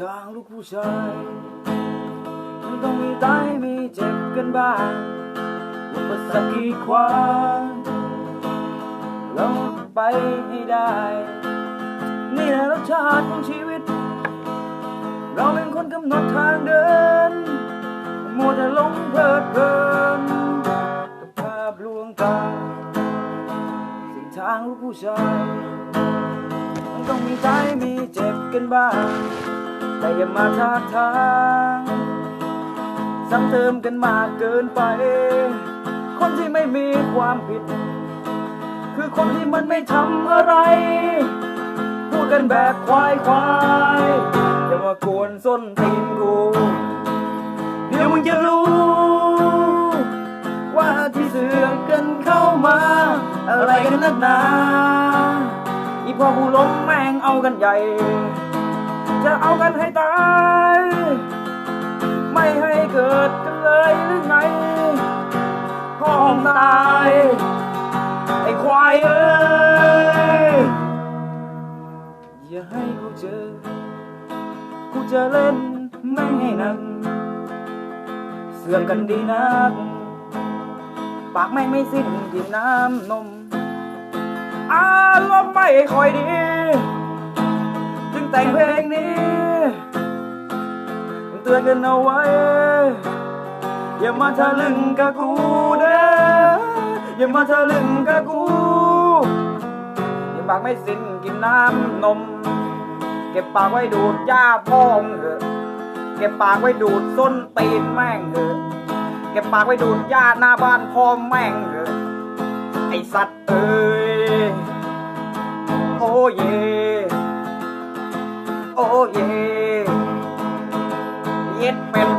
ทางลูกผู้ชายมันต้องมีตายมีเจ็บกันบ้างอุปสรรคกีดขวางเราไปให้ได้ นี่แหละรสชาติของชีวิต เราเป็นคนกำหนดทางเดิน มัวแต่หลงเพลิดเพลินกับภาพลวงตาเส้นทางลูกผู้ชายมันต้องมีใจมีเจ็บกันบ้าง แต่อย่ามาทาทางซ้ำเติมกันมากเกินไป คนที่ไม่มีความผิด คือคนที่มันไม่ทำอะไร พูดกันแบบควายควายอย่ามากวนส้นตีนกู เดี๋ยวมึงจะรู้ ว่าที่เสือกกันเข้ามา อะไรกันนักหนาอีพ่อผู้ล้มแม่งเอากันใหญ่ จะเอากันให้ตาย ไม่ให้เกิดกันเลยหรือไงพ่อมตาย ไอ้ควายเอ้ย อย่าให้กูเจอ กูจะเล่นไม่ให้นัก เสือกกันดีนัก ปากแม่ไม่สิ้นกินน้ำนม อารมณ์ไม่ค่อยดี แต่งเพลงนี้เตือนกันเอาไว้ อย่ามาทะลึงกับกูเด้ออย่ามาทะลึงกับกูอย่าปากไม่สิ้นกินน้ำนม เก็บปากไว้ดูดหญ้าพองเถอะเก็บปากไว้ดูดส้นตีนแม่งเถอะเก็บปากไว้ดูดหญ้าหน้าบ้านพ่อแม่งเถอะไอสัตว์เอ้ยโอ้เยโอ้เย เย็ดเป็น